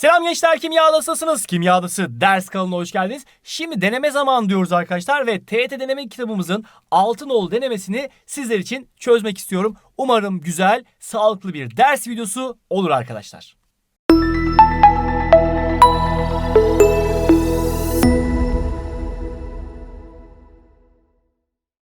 Selam gençler kimya nasılsınız? Kimya Adası ders kanalına hoş geldiniz. Şimdi deneme zamanı diyoruz arkadaşlar ve TET deneme kitabımızın Altınol denemesini sizler için çözmek istiyorum. Umarım güzel, sağlıklı bir ders videosu olur arkadaşlar.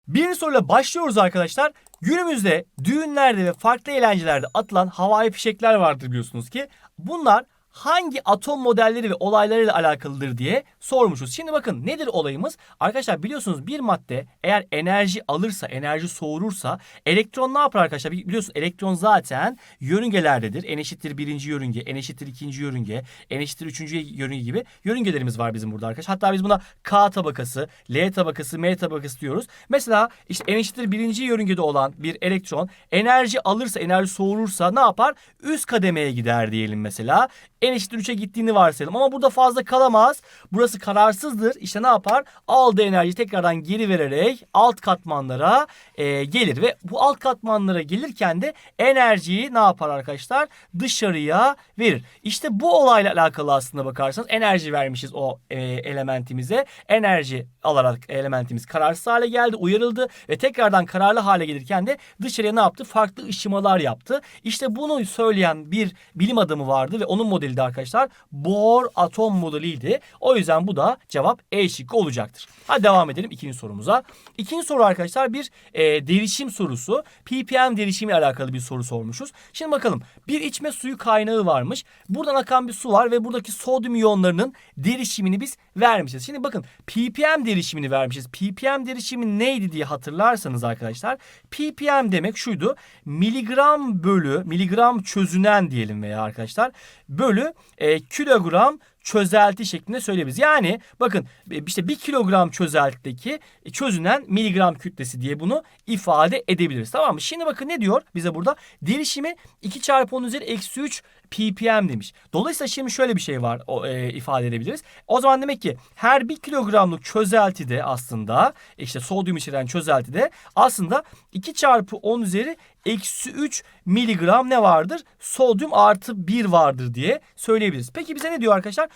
Birinci soruyla başlıyoruz arkadaşlar. Günümüzde düğünlerde ve farklı eğlencelerde atılan havai fişekler vardır biliyorsunuz ki. Bunlar hangi atom modelleri ve olaylarıyla alakalıdır diye sormuşuz. Şimdi bakın nedir olayımız? Arkadaşlar biliyorsunuz bir madde eğer enerji alırsa, enerji soğurursa elektron ne yapar arkadaşlar? Biliyorsunuz elektron zaten yörüngelerdedir. N eşittir birinci yörünge, N eşittir ikinci yörünge, N eşittir üçüncü yörünge gibi yörüngelerimiz var bizim burada arkadaşlar. Hatta biz buna K tabakası, L tabakası, M tabakası diyoruz. Mesela işte N eşittir birinci yörüngede olan bir elektron enerji alırsa, enerji soğurursa ne yapar? Üst kademeye gider diyelim mesela. N eşittir 3'e gittiğini varsayalım. Ama burada fazla kalamaz. Burası kararsızdır. İşte ne yapar? Aldığı enerjiyi tekrardan geri vererek alt katmanlara e, gelir. Ve bu alt katmanlara gelirken de enerjiyi ne yapar arkadaşlar? Dışarıya verir. İşte bu olayla alakalı aslında bakarsanız enerji vermişiz o e, elementimize. Enerji alarak elementimiz kararsız hale geldi, uyarıldı ve tekrardan kararlı hale gelirken de dışarıya ne yaptı? Farklı ışımalar yaptı. İşte bunu söyleyen bir bilim adamı vardı ve onun modeli de arkadaşlar Bohr atom modeliydi. O yüzden bu da cevap E şıkkı olacaktır. Hadi devam edelim ikinci sorumuza. İkinci soru arkadaşlar bir e, derişim sorusu. ppm derişimi alakalı bir soru sormuşuz. Şimdi bakalım bir içme suyu kaynağı varmış. Buradan akan bir su var ve buradaki sodyum iyonlarının derişimini biz vermişiz. Şimdi bakın ppm derişimini vermişiz. ppm derişimi neydi diye hatırlarsanız arkadaşlar ppm demek şuydu. Miligram bölü miligram çözünen diyelim veya arkadaşlar bölü e, kilogram çözelti şeklinde söyleyebiliriz. Yani bakın işte bir kilogram çözeltideki çözünen miligram kütlesi diye bunu ifade edebiliriz. Tamam mı? Şimdi bakın ne diyor bize burada? Derişimi 2 çarpı 10 üzeri eksi 3 ppm demiş. Dolayısıyla şimdi şöyle bir şey var o, e, ifade edebiliriz. O zaman demek ki her bir kilogramlık çözeltide aslında işte sodyum içeren çözeltide aslında 2 çarpı 10 üzeri eksi 3 miligram ne vardır? Sodyum artı 1 vardır diye söyleyebiliriz. Peki bize ne diyor arkadaşlar?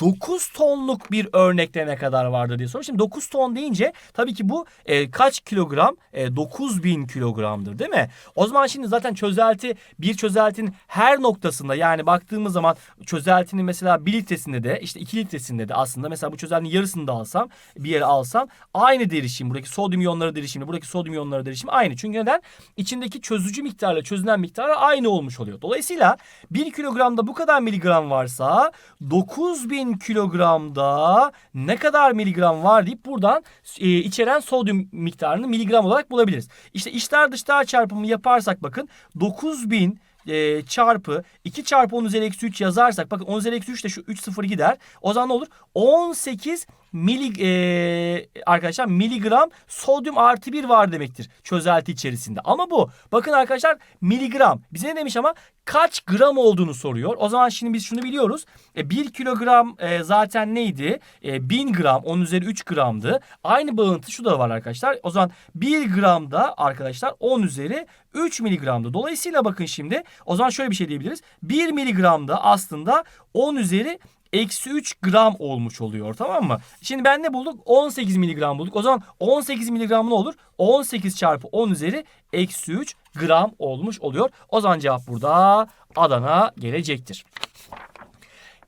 9 tonluk bir örnekte ne kadar vardır diye soruyor. Şimdi 9 ton deyince tabii ki bu e, kaç kilogram? E, 9000 kilogramdır değil mi? O zaman şimdi zaten çözelti bir çözeltinin her noktasında yani baktığımız zaman çözeltinin mesela 1 litresinde de işte 2 litresinde de aslında mesela bu çözeltinin yarısını da alsam bir yere alsam aynı derişim buradaki sodyum iyonları derişimi buradaki sodyum iyonları derişimi aynı. Çünkü neden? İçindeki çözücü miktarla çözünen miktarı aynı olmuş oluyor. Dolayısıyla 1 kilogramda bu kadar miligram varsa 9000 kilogramda ne kadar miligram var deyip buradan e, içeren sodyum miktarını miligram olarak bulabiliriz. İşte içler dışlar çarpımı yaparsak bakın 9000 e, çarpı 2 çarpı 10 üzeri eksi 3 yazarsak bakın 10 üzeri eksi 3 de şu 3 sıfır gider. O zaman ne olur? 18 mili, e, arkadaşlar miligram sodyum artı 1 var demektir çözelti içerisinde. Ama bu bakın arkadaşlar miligram bize ne demiş ama kaç gram olduğunu soruyor. O zaman şimdi biz şunu biliyoruz. E, 1 kilogram e, zaten neydi? E, 1000 gram 10 üzeri 3 gramdı. Aynı bağıntı şu da var arkadaşlar. O zaman 1 gramda arkadaşlar 10 üzeri 3 miligramdı. Dolayısıyla bakın şimdi o zaman şöyle bir şey diyebiliriz. 1 miligramda aslında 10 üzeri eksi 3 gram olmuş oluyor tamam mı? Şimdi ben ne bulduk? 18 miligram bulduk. O zaman 18 miligram ne olur? 18 çarpı 10 üzeri eksi 3 gram olmuş oluyor. O zaman cevap burada Adana gelecektir.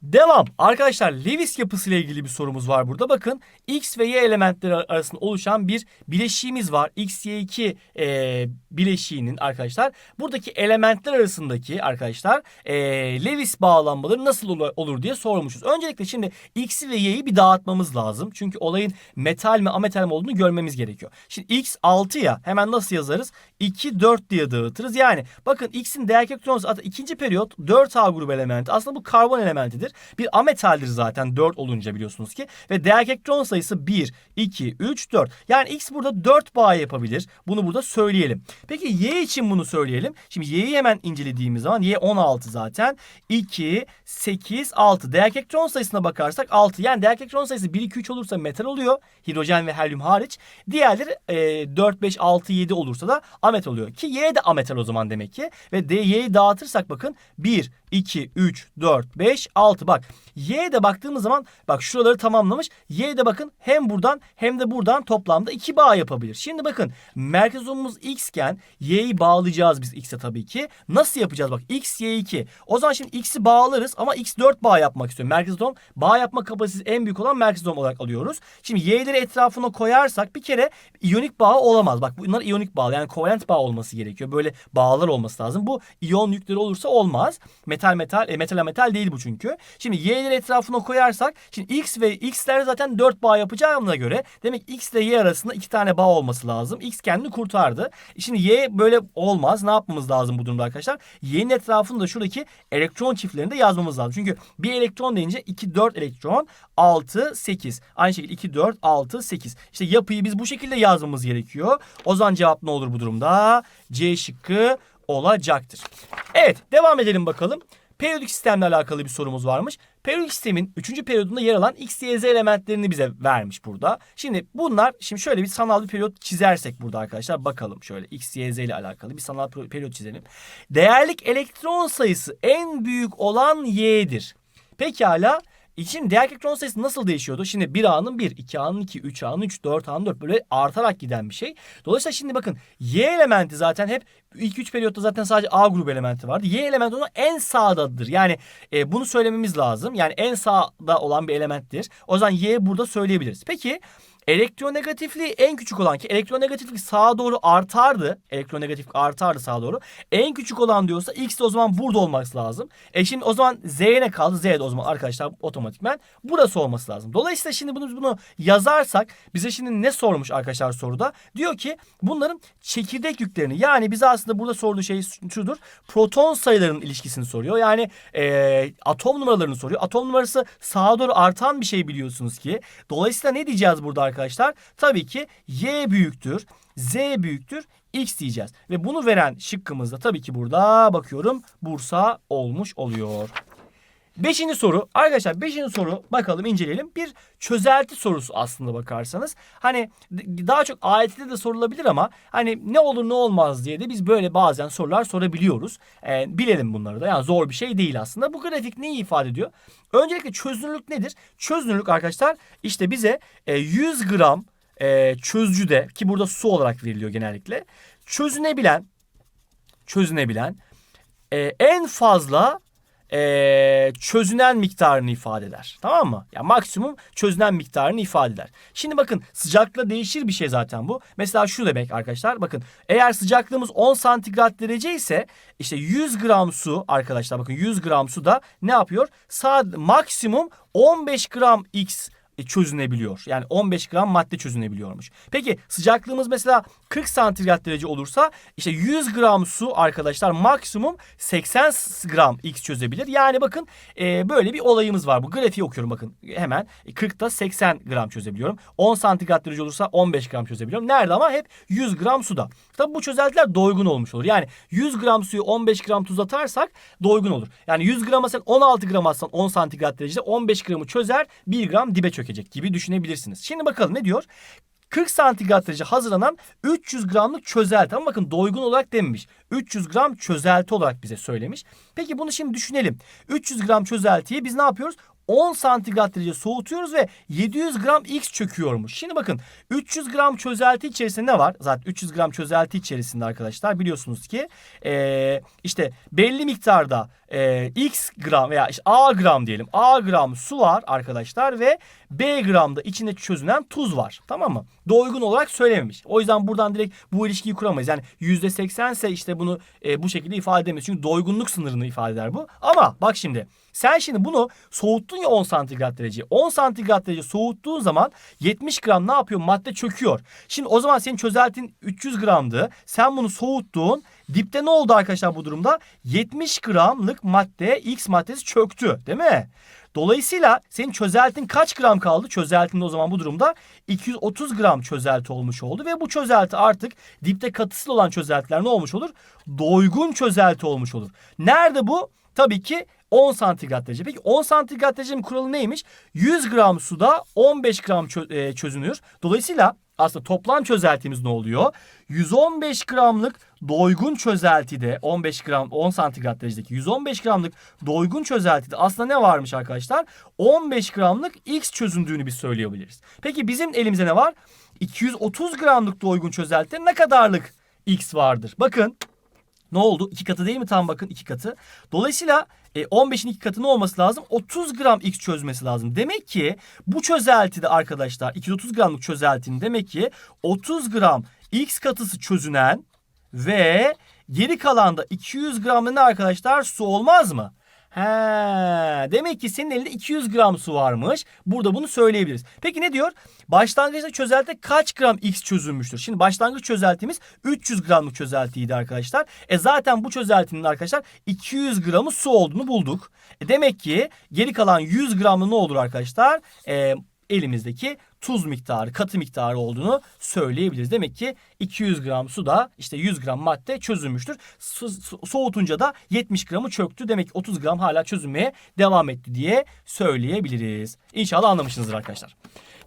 Devam. Arkadaşlar Lewis yapısı ile ilgili bir sorumuz var burada. Bakın X ve Y elementleri arasında oluşan bir bileşiğimiz var. X, Y2 e, bileşiğinin arkadaşlar buradaki elementler arasındaki arkadaşlar e, Lewis bağlanmaları nasıl olur, diye sormuşuz. Öncelikle şimdi X'i ve Y'yi bir dağıtmamız lazım. Çünkü olayın metal mi ametal mi olduğunu görmemiz gerekiyor. Şimdi X 6 ya hemen nasıl yazarız? 2, 4 diye dağıtırız. Yani bakın X'in değer elektronu ikinci periyot 4A grubu elementi. Aslında bu karbon elementidir. Bir ametaldir zaten 4 olunca biliyorsunuz ki. Ve değer elektron sayısı 1, 2, 3, 4. Yani X burada 4 bağ yapabilir. Bunu burada söyleyelim. Peki Y için bunu söyleyelim. Şimdi Y'yi hemen incelediğimiz zaman Y 16 zaten. 2, 8, 6. Değer elektron sayısına bakarsak 6. Yani değer elektron sayısı 1, 2, 3 olursa metal oluyor. Hidrojen ve helyum hariç. Diğerleri e, 4, 5, 6, 7 olursa da ametal oluyor. Ki Y de ametal o zaman demek ki. Ve D, Y'yi dağıtırsak bakın 1, 2, 3, 4, 5, 6. artı. Bak y'de baktığımız zaman bak şuraları tamamlamış. Y'de bakın hem buradan hem de buradan toplamda 2 bağ yapabilir. Şimdi bakın merkez uzunluğumuz x iken y'yi bağlayacağız biz x'e tabii ki. Nasıl yapacağız bak x y 2. O zaman şimdi x'i bağlarız ama x 4 bağ yapmak istiyor. Merkez uzunluğum bağ yapma kapasitesi en büyük olan merkez uzunluğum olarak alıyoruz. Şimdi y'leri etrafına koyarsak bir kere iyonik bağ olamaz. Bak bunlar iyonik bağ yani kovalent bağ olması gerekiyor. Böyle bağlar olması lazım. Bu iyon yükleri olursa olmaz. Metal metal e, metal metal değil bu çünkü. Şimdi y'leri etrafına koyarsak şimdi x ve x'ler zaten 4 bağ yapacağına göre demek x ile y arasında 2 tane bağ olması lazım. x kendini kurtardı. Şimdi y böyle olmaz. Ne yapmamız lazım bu durumda arkadaşlar? Y'nin etrafında şuradaki elektron çiftlerini de yazmamız lazım. Çünkü bir elektron deyince 2 4 elektron 6 8. Aynı şekilde 2 4 6 8. İşte yapıyı biz bu şekilde yazmamız gerekiyor. O zaman cevap ne olur bu durumda? C şıkkı olacaktır. Evet devam edelim bakalım. Periyodik sistemle alakalı bir sorumuz varmış. Periyodik sistemin 3. periyodunda yer alan X, Y, Z elementlerini bize vermiş burada. Şimdi bunlar şimdi şöyle bir sanal bir periyot çizersek burada arkadaşlar bakalım şöyle X, Y, Z ile alakalı bir sanal periyot çizelim. Değerlik elektron sayısı en büyük olan Y'dir. Pekala İçin değer elektron sayısı nasıl değişiyordu? Şimdi 1A'nın 1, 2A'nın 2, 3A'nın 3, 4A'nın 4 böyle artarak giden bir şey. Dolayısıyla şimdi bakın Y elementi zaten hep ilk 3 periyotta zaten sadece A grubu elementi vardı. Y elementi onun en sağdadır. Yani e, bunu söylememiz lazım. Yani en sağda olan bir elementtir. O zaman Y burada söyleyebiliriz. Peki elektronegatifliği en küçük olan ki elektronegatiflik sağa doğru artardı. Elektronegatiflik artardı sağa doğru. En küçük olan diyorsa X de o zaman burada olması lazım. E şimdi o zaman Z'ye ne kaldı? Z de o zaman arkadaşlar otomatikmen burası olması lazım. Dolayısıyla şimdi bunu, bunu yazarsak bize şimdi ne sormuş arkadaşlar soruda? Diyor ki bunların çekirdek yüklerini yani bize aslında burada sorduğu şey şudur. Proton sayılarının ilişkisini soruyor. Yani e, atom numaralarını soruyor. Atom numarası sağa doğru artan bir şey biliyorsunuz ki. Dolayısıyla ne diyeceğiz burada arkadaşlar? Tabii ki Y büyüktür, Z büyüktür, X diyeceğiz. Ve bunu veren şıkkımızda tabii ki burada bakıyorum Bursa olmuş oluyor. Beşinci soru. Arkadaşlar beşinci soru bakalım inceleyelim. Bir çözelti sorusu aslında bakarsanız. Hani daha çok AYT'de de sorulabilir ama hani ne olur ne olmaz diye de biz böyle bazen sorular sorabiliyoruz. Ee, bilelim bunları da. Yani zor bir şey değil aslında. Bu grafik neyi ifade ediyor? Öncelikle çözünürlük nedir? Çözünürlük arkadaşlar işte bize e, 100 gram e, çözücüde ki burada su olarak veriliyor genellikle. Çözünebilen çözünebilen e, en fazla e, çözünen miktarını ifade eder. Tamam mı? Yani maksimum çözünen miktarını ifade eder. Şimdi bakın sıcaklıkla değişir bir şey zaten bu. Mesela şu demek arkadaşlar. Bakın eğer sıcaklığımız 10 santigrat derece ise işte 100 gram su arkadaşlar bakın 100 gram su da ne yapıyor? Sad maksimum 15 gram X çözünebiliyor. Yani 15 gram madde çözünebiliyormuş. Peki sıcaklığımız mesela 40 santigrat derece olursa işte 100 gram su arkadaşlar maksimum 80 gram X çözebilir. Yani bakın e, böyle bir olayımız var. Bu grafiği okuyorum bakın hemen. 40'ta 80 gram çözebiliyorum. 10 santigrat derece olursa 15 gram çözebiliyorum. Nerede ama hep 100 gram suda. Tabi bu çözeltiler doygun olmuş olur. Yani 100 gram suyu 15 gram tuz atarsak doygun olur. Yani 100 grama sen 16 gram atsan 10 santigrat derecede 15 gramı çözer 1 gram dibe çökecek gibi düşünebilirsiniz. Şimdi bakalım ne diyor? 40 santigrat derece hazırlanan 300 gramlık çözelti. Ama bakın doygun olarak dememiş. 300 gram çözelti olarak bize söylemiş. Peki bunu şimdi düşünelim. 300 gram çözeltiyi biz ne yapıyoruz? 10 santigrat derece soğutuyoruz ve 700 gram X çöküyormuş. Şimdi bakın 300 gram çözelti içerisinde ne var? Zaten 300 gram çözelti içerisinde arkadaşlar biliyorsunuz ki ee, işte belli miktarda e, X gram veya işte A gram diyelim. A gram su var arkadaşlar ve B gramda içinde çözünen tuz var. Tamam mı? Doygun olarak söylememiş. O yüzden buradan direkt bu ilişkiyi kuramayız. Yani %80 ise işte bunu e, bu şekilde ifade edemeyiz. Çünkü doygunluk sınırını ifade eder bu. Ama bak şimdi sen şimdi bunu soğuttun ya 10 santigrat derece. 10 santigrat derece soğuttuğun zaman 70 gram ne yapıyor? Madde çöküyor. Şimdi o zaman senin çözeltin 300 gramdı. Sen bunu soğuttun. Dipte ne oldu arkadaşlar bu durumda? 70 gramlık madde X maddesi çöktü değil mi? Dolayısıyla senin çözeltin kaç gram kaldı? Çözeltinde o zaman bu durumda 230 gram çözelti olmuş oldu ve bu çözelti artık dipte katısıl olan çözeltiler ne olmuş olur? Doygun çözelti olmuş olur. Nerede bu? Tabii ki 10 santigrat derece. Peki 10 santigrat derecenin kuralı neymiş? 100 gram suda 15 gram çö- e, çözünür. Dolayısıyla aslında toplam çözeltimiz ne oluyor? 115 gramlık doygun çözeltide 15 gram 10 santigrat derecedeki 115 gramlık doygun çözeltide aslında ne varmış arkadaşlar? 15 gramlık X çözündüğünü biz söyleyebiliriz. Peki bizim elimizde ne var? 230 gramlık doygun çözeltide ne kadarlık X vardır? Bakın ne oldu? İki katı değil mi? Tam bakın iki katı. Dolayısıyla e, 15'in iki katı ne olması lazım? 30 gram X çözmesi lazım. Demek ki bu çözeltide arkadaşlar 230 gramlık çözeltinin demek ki 30 gram X katısı çözünen ve geri kalanda 200 gram ne arkadaşlar? Su olmaz mı? He, demek ki senin elinde 200 gram su varmış. Burada bunu söyleyebiliriz. Peki ne diyor? Başlangıçta çözeltide kaç gram X çözülmüştür? Şimdi başlangıç çözeltimiz 300 gramlık çözeltiydi arkadaşlar. E zaten bu çözeltinin arkadaşlar 200 gramı su olduğunu bulduk. E demek ki geri kalan 100 gramı ne olur arkadaşlar? E, elimizdeki tuz miktarı, katı miktarı olduğunu söyleyebiliriz. Demek ki 200 gram suda işte 100 gram madde çözülmüştür. Soğutunca da 70 gramı çöktü. Demek ki 30 gram hala çözülmeye devam etti diye söyleyebiliriz. İnşallah anlamışsınızdır arkadaşlar.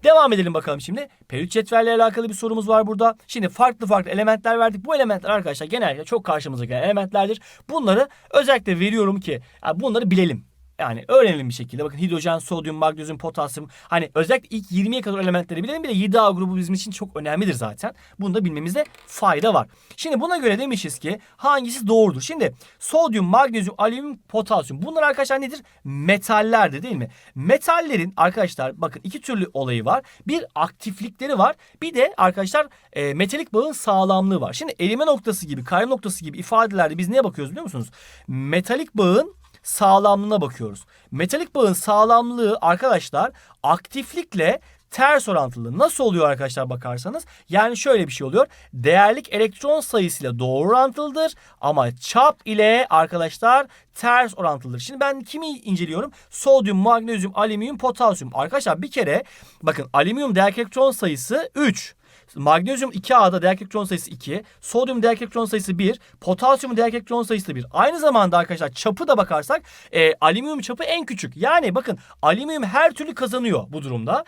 Devam edelim bakalım şimdi. Periyot cetvelle alakalı bir sorumuz var burada. Şimdi farklı farklı elementler verdik. Bu elementler arkadaşlar genellikle çok karşımıza gelen elementlerdir. Bunları özellikle veriyorum ki bunları bilelim. Yani öğrenelim bir şekilde. Bakın hidrojen, sodyum, magnezyum, potasyum. Hani özellikle ilk 20'ye kadar elementleri bilelim. Bir de 7A grubu bizim için çok önemlidir zaten. Bunu da bilmemizde fayda var. Şimdi buna göre demişiz ki hangisi doğrudur? Şimdi sodyum, magnezyum, alüminyum, potasyum. Bunlar arkadaşlar nedir? Metallerdir değil mi? Metallerin arkadaşlar bakın iki türlü olayı var. Bir aktiflikleri var. Bir de arkadaşlar e, metalik bağın sağlamlığı var. Şimdi erime noktası gibi, kaym noktası gibi ifadelerde biz neye bakıyoruz biliyor musunuz? Metalik bağın sağlamlığına bakıyoruz. Metalik bağın sağlamlığı arkadaşlar aktiflikle ters orantılı. Nasıl oluyor arkadaşlar bakarsanız? Yani şöyle bir şey oluyor. Değerlik elektron sayısıyla doğru orantılıdır ama çap ile arkadaşlar ters orantılıdır. Şimdi ben kimi inceliyorum? Sodyum, magnezyum, alüminyum, potasyum. Arkadaşlar bir kere bakın alüminyum değerlik elektron sayısı 3. Magnezyum 2A'da değerlik elektron sayısı 2. Sodyum değerlik elektron sayısı 1. Potasyum değerlik elektron sayısı da 1. Aynı zamanda arkadaşlar çapı da bakarsak e, alüminyum çapı en küçük. Yani bakın alüminyum her türlü kazanıyor bu durumda.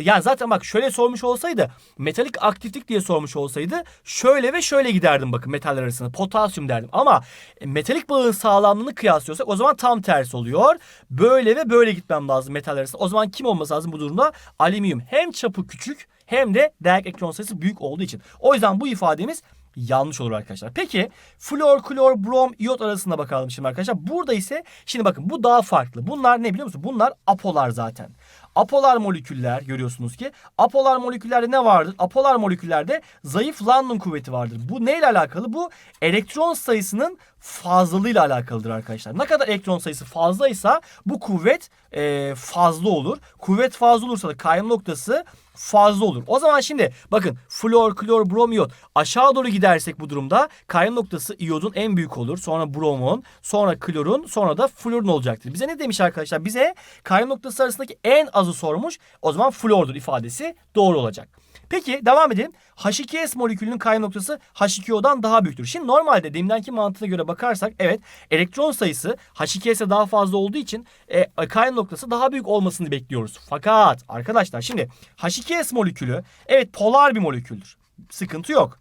Yani zaten bak şöyle sormuş olsaydı metalik aktiflik diye sormuş olsaydı şöyle ve şöyle giderdim bakın metaller arasında. Potasyum derdim. Ama e, metalik bağın sağlamlığını kıyaslıyorsak o zaman tam tersi oluyor. Böyle ve böyle gitmem lazım metaller arasında. O zaman kim olması lazım bu durumda? Alüminyum. Hem çapı küçük hem de değerlik elektron sayısı büyük olduğu için. O yüzden bu ifademiz yanlış olur arkadaşlar. Peki flor, klor, brom, iot arasında bakalım şimdi arkadaşlar. Burada ise şimdi bakın bu daha farklı. Bunlar ne biliyor musun? Bunlar apolar zaten. Apolar moleküller görüyorsunuz ki. Apolar moleküllerde ne vardır? Apolar moleküllerde zayıf London kuvveti vardır. Bu neyle alakalı? Bu elektron sayısının fazlalığıyla alakalıdır arkadaşlar. Ne kadar elektron sayısı fazlaysa bu kuvvet e, fazla olur. Kuvvet fazla olursa da kaym noktası fazla olur. O zaman şimdi bakın flor, klor, brom, iyot aşağı doğru gidersek bu durumda kaym noktası iyodun en büyük olur. Sonra bromun, sonra klorun, sonra da florun olacaktır. Bize ne demiş arkadaşlar? Bize kaym noktası arasındaki en azı sormuş. O zaman flordur ifadesi doğru olacak. Peki devam edelim. H2S molekülünün kaym noktası H2O'dan daha büyüktür. Şimdi normalde demindenki mantığına göre bakarsak evet elektron sayısı H2S'e daha fazla olduğu için e, kaym noktası daha büyük olmasını bekliyoruz. Fakat arkadaşlar şimdi H2S molekülü evet polar bir moleküldür. Sıkıntı yok.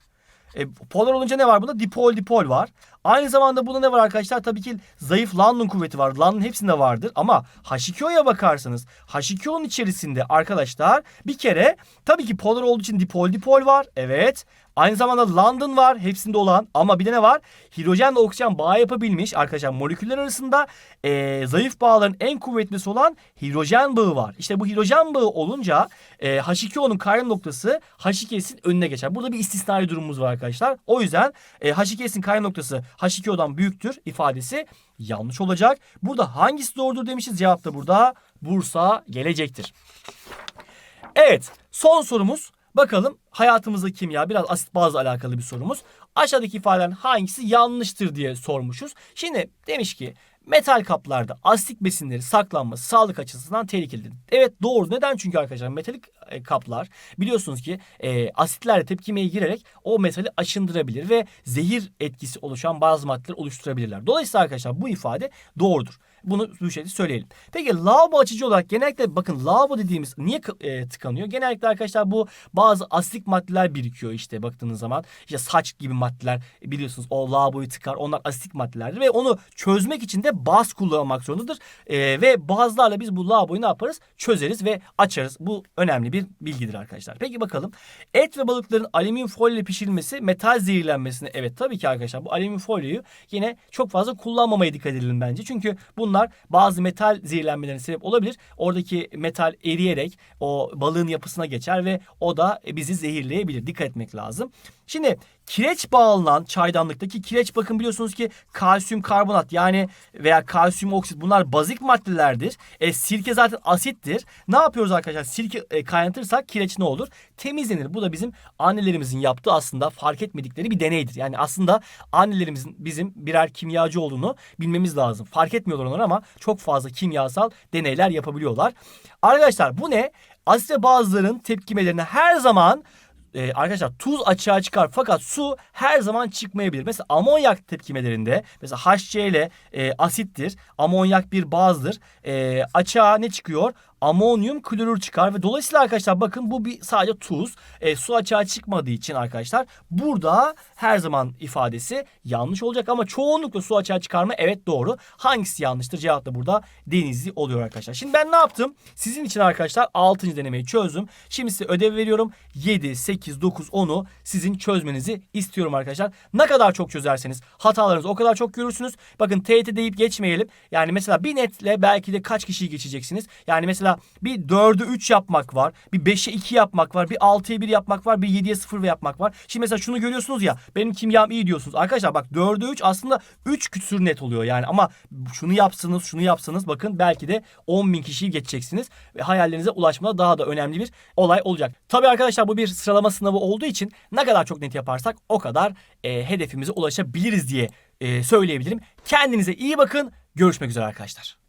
E, polar olunca ne var bunda? Dipol dipol var. Aynı zamanda bunda ne var arkadaşlar? Tabii ki zayıf London kuvveti var. London hepsinde vardır. Ama H2O'ya bakarsanız H2O'nun içerisinde arkadaşlar bir kere tabii ki polar olduğu için dipol dipol var. Evet. Aynı zamanda London var hepsinde olan ama bir de ne var? Hidrojenle oksijen bağ yapabilmiş arkadaşlar moleküller arasında e, zayıf bağların en kuvvetlisi olan hidrojen bağı var. İşte bu hidrojen bağı olunca e, H2O'nun kaym noktası H2S'in önüne geçer. Burada bir istisnai durumumuz var arkadaşlar. O yüzden e, H2S'in kaym noktası H2O'dan büyüktür ifadesi yanlış olacak. Burada hangisi doğrudur demişiz. Cevap da burada Bursa gelecektir. Evet son sorumuz. Bakalım hayatımızda kimya biraz asit bazla alakalı bir sorumuz. Aşağıdaki ifadelerin hangisi yanlıştır diye sormuşuz. Şimdi demiş ki metal kaplarda asitik besinleri saklanması sağlık açısından tehlikelidir. Evet doğru. Neden? Çünkü arkadaşlar metalik e, kaplar biliyorsunuz ki e, asitlerle tepkimeye girerek o metali aşındırabilir ve zehir etkisi oluşan bazı maddeler oluşturabilirler. Dolayısıyla arkadaşlar bu ifade doğrudur. Bunu bu şekilde söyleyelim. Peki lavabo açıcı olarak genellikle bakın lavabo dediğimiz niye e, tıkanıyor? Genellikle arkadaşlar bu bazı asitik maddeler birikiyor işte baktığınız zaman. İşte saç gibi maddeler e, biliyorsunuz o lavaboyu tıkar. Onlar asitik maddelerdir ve onu çözmek için de baz kullanmak zorundadır. E, ve bazlarla biz bu lavaboyu ne yaparız? Çözeriz ve açarız. Bu önemli bir bilgidir arkadaşlar. Peki bakalım. Et ve balıkların alüminyum folyo ile pişirilmesi metal zehirlenmesine evet tabii ki arkadaşlar bu alüminyum folyoyu yine çok fazla kullanmamaya dikkat edelim bence. Çünkü bunlar bazı metal zehirlenmelerine sebep olabilir. Oradaki metal eriyerek o balığın yapısına geçer ve o da bizi zehirleyebilir. Dikkat etmek lazım. Şimdi kireç bağlanan çaydanlıktaki kireç bakın biliyorsunuz ki kalsiyum karbonat yani veya kalsiyum oksit bunlar bazik maddelerdir. E, sirke zaten asittir. Ne yapıyoruz arkadaşlar? Sirke e, kaynatırsak kireç ne olur? Temizlenir. Bu da bizim annelerimizin yaptığı aslında fark etmedikleri bir deneydir. Yani aslında annelerimizin bizim birer kimyacı olduğunu bilmemiz lazım. Fark etmiyorlar onlar ama çok fazla kimyasal deneyler yapabiliyorlar. Arkadaşlar bu ne? Asit ve bazıların tepkimelerine her zaman e, arkadaşlar tuz açığa çıkar fakat su her zaman çıkmayabilir. Mesela amonyak tepkimelerinde mesela HCl e, asittir. Amonyak bir bazdır. E, açığa ne çıkıyor? Amonyum klorür çıkar ve dolayısıyla arkadaşlar bakın bu bir sadece tuz. E, su açığa çıkmadığı için arkadaşlar burada her zaman ifadesi yanlış olacak ama çoğunlukla su açığa çıkarma evet doğru. Hangisi yanlıştır? Cevap da burada denizli oluyor arkadaşlar. Şimdi ben ne yaptım? Sizin için arkadaşlar 6. denemeyi çözdüm. Şimdi size ödev veriyorum. 7, 8, 9, 10'u sizin çözmenizi istiyorum arkadaşlar. Ne kadar çok çözerseniz hatalarınızı o kadar çok görürsünüz. Bakın TYT deyip geçmeyelim. Yani mesela bir netle belki de kaç kişiyi geçeceksiniz? Yani mesela bir 4'ü 3 yapmak var. Bir 5'e 2 yapmak var. Bir 6'ya 1 yapmak var. Bir 7'ye 0 yapmak var. Şimdi mesela şunu görüyorsunuz ya. Benim kimyam iyi diyorsunuz. Arkadaşlar bak 4'e 3 aslında 3 küsür net oluyor yani. Ama şunu yapsanız şunu yapsanız bakın belki de 10 bin kişiyi geçeceksiniz. Ve hayallerinize ulaşmada daha da önemli bir olay olacak. Tabii arkadaşlar bu bir sıralama sınavı olduğu için ne kadar çok net yaparsak o kadar e, hedefimize ulaşabiliriz diye e, söyleyebilirim. Kendinize iyi bakın. Görüşmek üzere arkadaşlar.